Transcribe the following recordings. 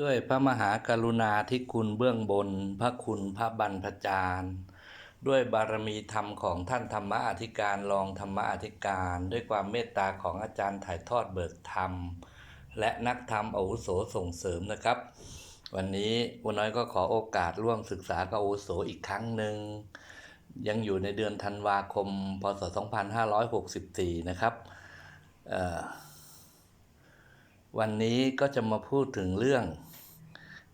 ด้วยพระมหากรุณาธิคุณเบื้องบน พระคุณพระบรรพจารย์ ด้วยบารมีธรรมของท่านธรรมอธิการรองธรรมอธิการ ด้วยความเมตตาของอาจารย์ถ่ายทอดเบิกธรรม และนักธรรมอาวุโสส่งเสริมนะครับ วันนี้วันน้อยก็ขอโอกาสร่วมศึกษากับอาวุโสอีกครั้งหนึ่งยังอยู่ในเดือนธันวาคม พศ 2564 นะครับเอ่อ วันนี้ก็จะมาพูดถึงเรื่อง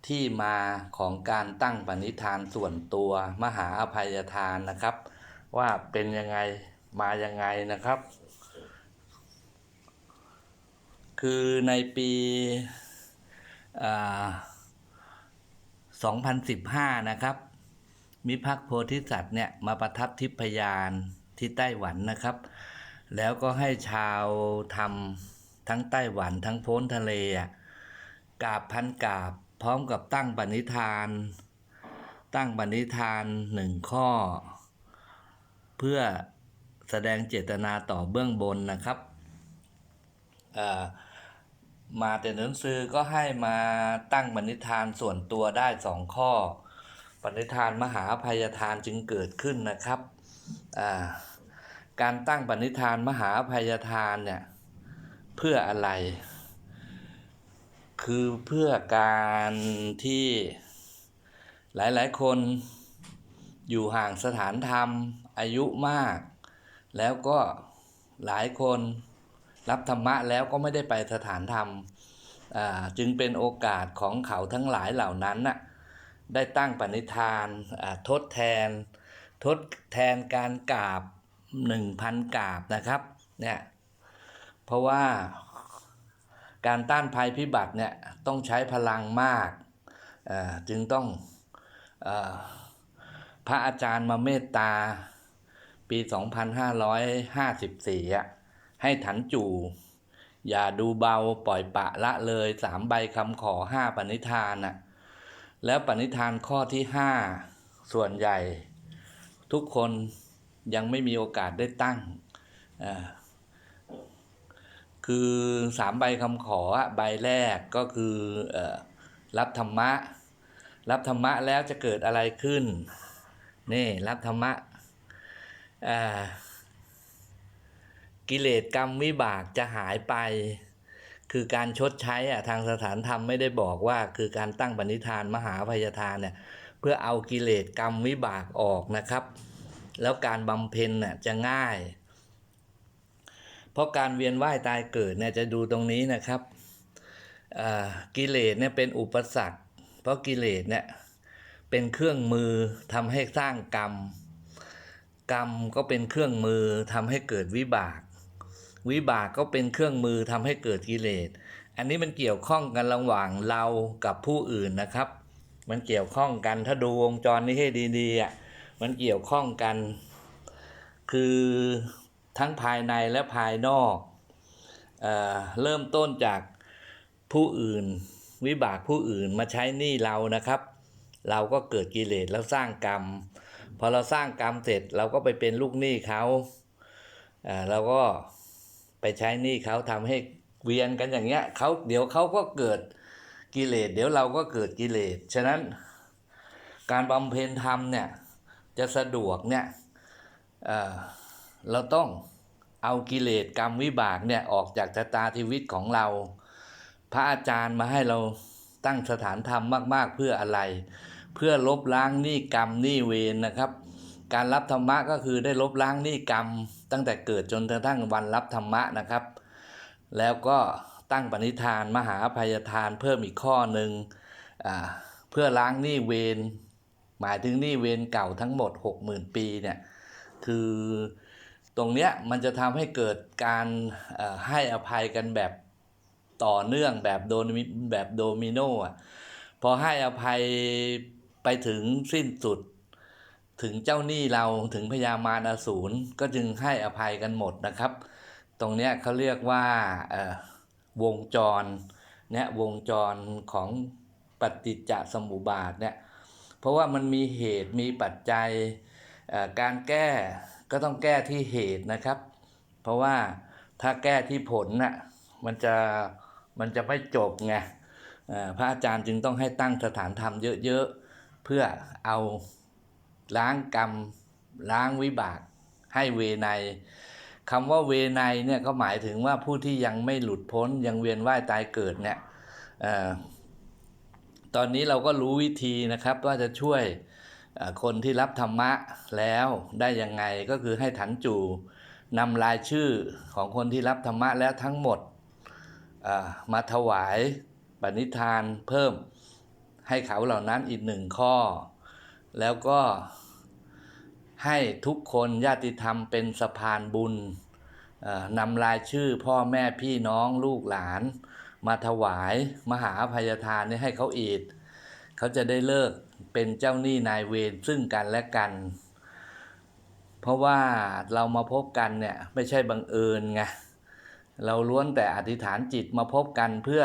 ที่มาของการตั้งปณิธานส่วนตัวมหาอภัยทานนะครับ ว่าเป็นยังไงมายังไงนะครับ คือในปีอ่า2015 นะครับ มิพักโพธิสัตว์เนี่ยมาประทับทิพยานที่ไต้หวันนะครับ แล้วก็ให้ชาวทำ ทั้งไต้หวันทั้งพ้นทะเลอะกาบพันกาบพร้อมกับตั้งปณิธาน ตั้งปณิธานหนึ่งข้อ เพื่อแสดงเจตนาต่อเบื้องบนนะครับมาแต่หนังสือก็ให้มาตั้งปณิธานส่วนตัวได้สองข้อปณิธานมหาอภัยทานจึงเกิดขึ้นนะครับ การตั้งปณิธานมหาอภัยทานเนี่ย เพื่ออะไร คือเพื่อการที่หลายๆ คนอยู่ห่างสถานธรรมอายุมาก แล้วก็หลายคนรับธรรมะแล้วก็ไม่ได้ไปสถานธรรมอ่าจึงเป็นโอกาสของเขาทั้งหลายเหล่านั้นน่ะได้ตั้งปณิธานทดแทน ทดแทนการกราบหนึ่งพันกราบนะครับเนี่ย ราะว่าการต้านภัยพิบัติเนี่ยต้องใช้พลังมากจึงต้องอพระอาจารย์มาเมตตา ปี 2554อะให้ถันจู่ อย่าดูเบาปล่อยปะละเลยสามใบคำขอห้าปณิธานน่ะแล้วปณิธานข้อที่ห้าส่วนใหญ่ ทุกคนยังไม่มีโอกาสได้ตั้งอ่า คือสามใบคำขอใบแรกก็คืออรับธรรมะ รับธรรมะแล้วจะเกิดอะไรขึ้น นี่รับธรรมะกิเลสกรรมวิบากจะหายไป คือการชดใช้อะทางสถานธรรมไม่ได้บอกว่า คือการตั้งปณิธานมหาพยาทานเนี่ยเพื่อเอากิเลสกรรมวิบากออกนะครับ แล้วการบำเพ็ญน่ะจะง่าย เพราะการเวียนว่ายตายเกิดเนี่ยจะดูตรงนี้นะครับกิเลสเนี่ยเป็นอุปสรรค เพราะกิเลสเนี่ยเป็นเครื่องมือทำให้สร้างกรรม กรรมก็เป็นเครื่องมือทำให้เกิดวิบาก วิบากก็เป็นเครื่องมือทำให้เกิดกิเลส อันนี้มันเกี่ยวข้องกันระหว่างเรากับผู้อื่นนะครับ มันเกี่ยวข้องกันถ้าดูวงจรนี้ให้ดีๆอะมันเกี่ยวข้องกัน คือ ทั้งภายในและภายนอกเอเริ่มต้นจากผู้อื่น วิบากผู้อื่นมาใช้หนี้เรานะครับ เราก็เกิดกิเลสแล้วสร้างกรรม พอเราสร้างกรรมเสร็จเราก็ไปเป็นลูกหนี้เขาอ่าเราก็ไปใช้หนี้เขาทำให้เวียนกันอย่างเงี้ยเขาเดี๋ยวเขาก็เกิดกิเลสเดี๋ยวเราก็เกิดกิเลสฉะนั้นการบำเพ็ญธรรมเนี่ยจะสะดวกเนี่ย เราต้องเอากิเลสกรรมวิบากเนี่ยออกจากชะตาชีวิตของเรา พระอาจารย์มาให้เราตั้งสถานธรรมมาก ๆ เพื่ออะไร เพื่อลบล้างหนี้กรรมหนี้เวรนะครับ การรับธรรมะก็คือได้ลบล้างหนี้กรรม ตั้งแต่เกิดจนกระทั่งวันรับธรรมะนะครับ แล้วก็ตั้งปณิธานมหาอภัยทานเพิ่มอีกข้อหนึ่งอ่าเพื่อล้างหนี้เวรหมายถึงหนี้เวรเก่าทั้งหมด 60,000 ปีเนี่ยคือ ตรงเนี้ยมันจะทำให้เกิดการให้อภัยกันแบบต่อเนื่องแบบโดมิแบบโดมิโนอะพอให้อภัยไปถึงสิ้นสุด ถึงเจ้าหนี้เราถึงพญามารอสูรก็จึงให้อภัยกันหมดนะครับ ตรงเนี้ยเขาเรียกว่าวงจรเนี่ยวงจรของปฏิจจสมุปบาทเนี่ยเพราะว่ามันมีเหตุมีปัจจัยการแก้ ก็ต้องแก้ที่เหตุนะครับ เพราะว่าถ้าแก้ที่ผลน่ะมันจะมันจะไม่จบไงพระอาจารย์จึงต้องให้ตั้งสถานธรรมเยอะๆ เพื่อเอาล้างกรรมล้างวิบากให้เวไนคำว่าเวไนเนี่ยก็หมายถึงว่าผู้ที่ยังไม่หลุดพ้นยังเวียนว่ายตายเกิดเนี่ยอตอนนี้เราก็รู้วิธีนะครับว่าจะช่วย คนที่รับธรรมะแล้วได้ยังไงก็คือให้ถันจูนำรายชื่อของคนที่รับธรรมะแล้วทั้งหมดมาถวายปณิธานเพิ่มให้เขาเหล่านั้นอีกหนึ่งข้อ แล้วก็ให้ทุกคนญาติธรรมเป็นสะพานบุญนำรายชื่อพ่อแม่พี่น้องลูกหลาน มาถวายมหาอภัยทานนี่ให้เขาอีก เขาจะได้เลิก เป็นเจ้าหนี้นายเวรซึ่งกันและกัน เพราะว่าเรามาพบกันเนี่ยไม่ใช่บังเอิญไงเราล้วนแต่อธิษฐานจิตมาพบกันเพื่อ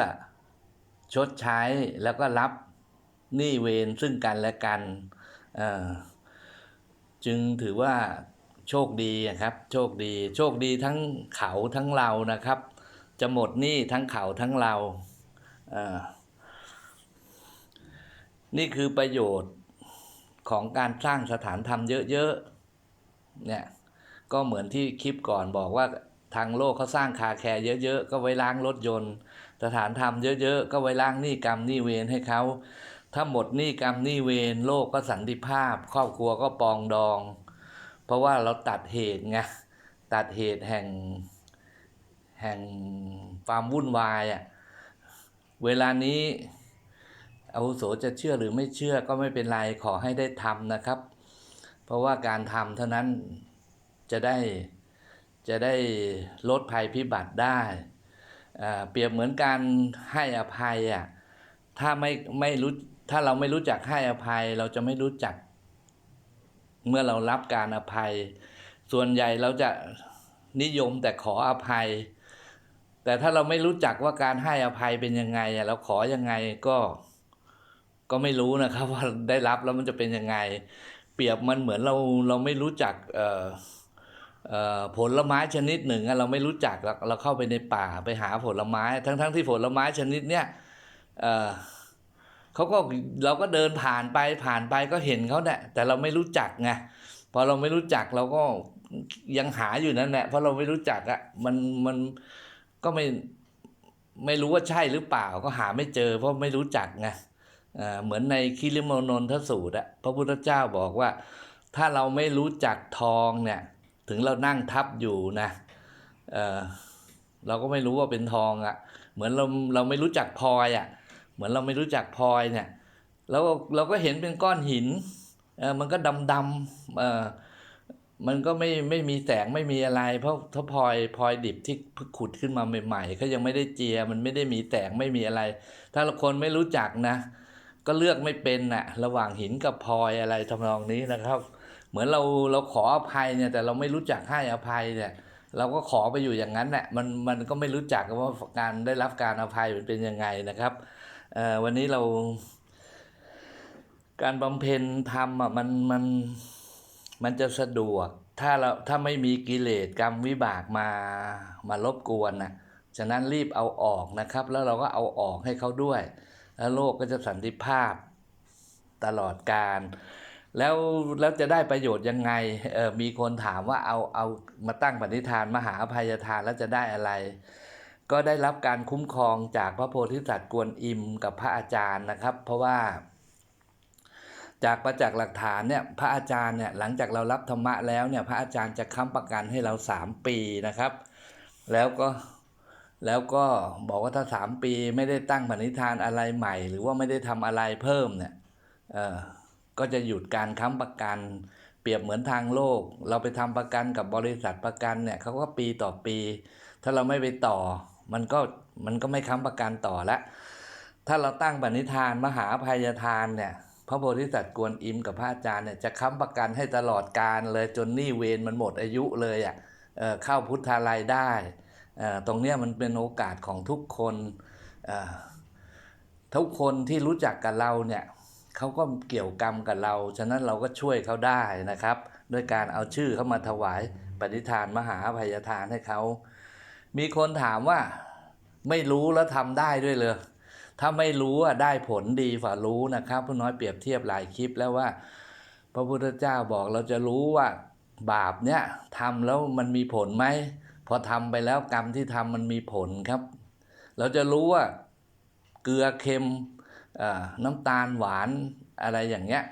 ชดใช้แล้วก็รับหนี้เวรซึ่งกันและกันอ่อจึงถือว่าโชคดีอะครับ โชคดี โชคดีทั้งเขาทั้งเรานะครับ จะหมดหนี้ทั้งเขาทั้งเราเอ่อ นี่คือประโยชน์ของการสร้างสถานธรรมเยอะๆ เนี่ย ก็เหมือนที่คลิปก่อนบอกว่าทางโลกเขาสร้างคาแคร์เยอะๆ ก็ไว้ล้างรถยนต์ สถานธรรมเยอะๆ ก็ไว้ล้างหนี้กรรมหนี้เวรให้เขา ถ้าหมดหนี้กรรมหนี้เวรโลกก็สันติภาพ ครอบครัวก็ปองดอง เพราะว่าเราตัดเหตุไง ตัดเหตุแห่งแห่งความวุ่นวายอะ่ะ เวลานี้ อาวุโสจะเชื่อหรือไม่เชื่อก็ไม่เป็นไรขอให้ได้ทำนะครับ เพราะว่าการทำเท่านั้นจะได้จะได้ลดภัยพิบัติได้เปรียบเหมือนการให้อภัยอะถ้าไม่ไม่รู้ถ้าเราไม่รู้จักให้อภัยเราจะไม่รู้จัก เมื่อเรารับการอภัย ส่วนใหญ่เราจะนิยมแต่ขออภัย แต่ถ้าเราไม่รู้จักว่าการให้อภัยเป็นยังไงเราขอยังไงก็ ก็ไม่รู้นะครับว่าได้รับแล้วมันจะเป็นยังไง เปรียบมันเหมือนเราเราไม่รู้จักผลไม้ชนิดหนึ่งเราไม่รู้จักเราเราเข้าไปในป่าไปหาผลไม้ ทั้งทั้งที่ผลไม้ชนิดเนี้ยเเขาก็เราก็เดินผ่านไปผ่านไปก็เห็นเขาเนี่ยแต่เราไม่รู้จักไงพอเราไม่รู้จักเราก็ยังหาอยู่นั่นแหละเพราะเราไม่รู้จักอะมันมันก็ไม่ไม่รู้ว่าใช่หรือเปล่าก็หาไม่เจอเพราะไม่รู้จักไง เหมือนในคิริโมนนทสูตรอะพระพุทธเจ้าบอกว่า ถ้าเราไม่รู้จักทองเนี่ยถึงเรานั่งทับอยู่นะเเราก็ไม่รู้ว่าเป็นทองอะเหมือนเราเราไม่รู้จักพลอยอะเหมือนเราไม่รู้จักพลอยเนี่ยเราก็เราก็เห็นเป็นก้อนหินมันก็ดำดำมันก็ไม่ไม่มีแสงไม่มีอะไร เพราะถ้าพลอยพลอยดิบที่ขุดขึ้นมาใหม่ๆเขายังไม่ได้เจียมันไม่ได้มีแสงไม่มีอะไร ถ้าคนไม่รู้จักนะ ก็เลือกไม่เป็นน่ะระหว่างหินกับพลอยอะไรทำนองนี้นะครับ เหมือนเราเราขออภัยเนี่ยแต่เราไม่รู้จักให้อภัยเนี่ย เราก็ขอไปอยู่อย่างนั้นแหละมันมันก็ไม่รู้จักว่าการได้รับการอภัยมันเป็นยังไงนะครับวันนี้เรา การบำเพ็ญธรรมอะมันมันมันจะสะดวก ถ้าเราถ้าไม่มีกิเลสกรรมวิบากมามารบกวนนะฉะนั้นรีบเอาออกนะครับ แล้วเราก็เอาออกให้เขาด้วย แล้วโลกก็จะสันติภาพตลอดการ แล้วแล้วจะได้ประโยชน์ยังไงเออมีคนถามว่าเอาเอามาตั้งปณิธานมหาอภัยทานแล้วจะได้อะไร ก็ได้รับการคุ้มครองจากพระโพธิสัตว์กวนอิมกับพระอาจารย์นะครับ เพราะว่าจากประจักษ์หลักฐานเนี่ยพระอาจารย์เนี่ยหลังจากเรารับธรรมะแล้วเนี่ยพระอาจารย์จะค้ำประกันให้เราสามปีนะครับ แล้วก็ แล้วก็บอกว่าถ้าสามปีไม่ได้ตั้งปณิธานอะไรใหม่ หรือว่าไม่ได้ทำอะไรเพิ่มเนี่ยเออก็จะหยุดการค้ำประกัน เปรียบเหมือนทางโลก เราไปทำประกันกับบริษัทประกันเนี่ยเขาก็ปีต่อปี ถ้าเราไม่ไปต่อ มันก็มันก็ไม่ค้ำประกันต่อละถ้าเราตั้งปณิธานมหาอภัยทานเนี่ยพระโพธิสัตว์กวนอิมกับพระอาจารย์เนี่ยจะค้ำประกันให้ตลอดการเลยจนหนี้เวรมันหมดอายุเลยอะ่ะเอะเข้าพุทธาลัยได้ ตรงเนี้ยมันเป็นโอกาสของทุกคนเอ่อทุกคนที่รู้จักกับเราเนี่ยเขาก็เกี่ยวกรรมกับเรา ฉะนั้นเราก็ช่วยเขาได้นะครับด้วยการเอาชื่อเขามาถวายปณิธานมหาอภัยทานให้เขา มีคนถามว่าไม่รู้แล้วทำได้ด้วยเลย ถ้าไม่รู้อะได้ผลดีฝ่ารู้นะครับผู้น้อยเปรียบเทียบหลายคลิปแล้วว่า พระพุทธเจ้าบอกเราจะรู้ว่าบาปเนี่ยทำแล้วมันมีผลไหม พอทำไปแล้วกรรมที่ทำมันมีผลครับ เราจะรู้ว่าเกลือเค็มน้ำตาลหวานอะไรอย่างเงี้ย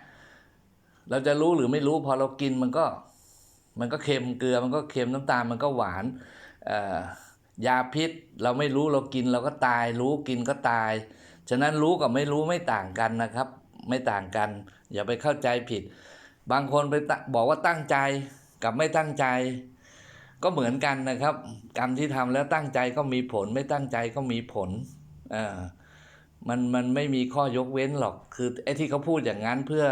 เราจะรู้หรือไม่รู้พอเรากินมันก็มันก็เค็มเกลือมันก็เค็มน้ำตาลมันก็หวานยาพิษเราไม่รู้เรากินเราก็ตาย รู้กินก็ตาย ฉะนั้นรู้กับไม่รู้ไม่ต่างกันนะครับ ไม่ต่างกัน อย่าไปเข้าใจผิด บางคนไปตะบอกว่าตั้งใจกับไม่ตั้งใจ ก็เหมือนกันนะครับ กรรมที่ทำแล้วตั้งใจก็มีผลไม่ตั้งใจก็มีผลเออมันมันไม่มีข้อยกเว้นหรอกคือไอ้ที่เขาพูดอย่างนั้นเพื่อ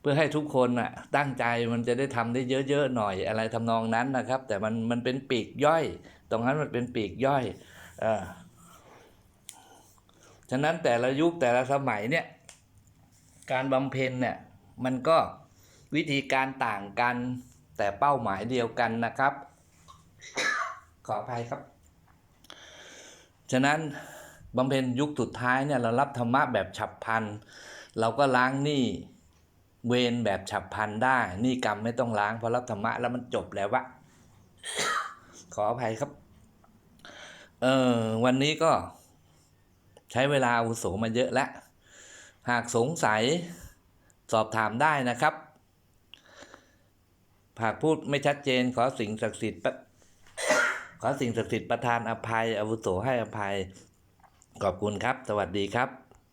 เพื่อให้ทุกคนน่ะตั้งใจมันจะได้ทำได้เยอะๆหน่อยอะไรทำนองนั้นนะครับ แต่มันมันเป็นปีกย่อย ตรงนั้นมันเป็นปีกย่อยเออฉะนั้นแต่ละยุคแต่ละสมัยเนี่ยการบำเพ็ญเนี่ยมันก็วิธีการต่างกันแต่เป้าหมายเดียวกันนะครับ ขออภัยครับ ฉะนั้นบำเพ็ญยุคสุดท้ายเนี่ยเรารับธรรมะแบบฉับพลัน เราก็ล้างหนี้เวรแบบฉับพลันได้หนี้กรรมไม่ต้องล้างเพราะรับธรรมะแล้วมันจบแล้ววะขออภัยครับ เออวันนี้ก็ใช้เวลาอุโสมาเยอะแล้ว หากสงสัยสอบถามได้นะครับ หากพูดไม่ชัดเจนขอสิ่งศักดิ์สิทธิ์ สิ่งศักดิ์สิทธิ์ประทานอภัยอาวุโสให้อภัย ขอบคุณครับ สวัสดีครับ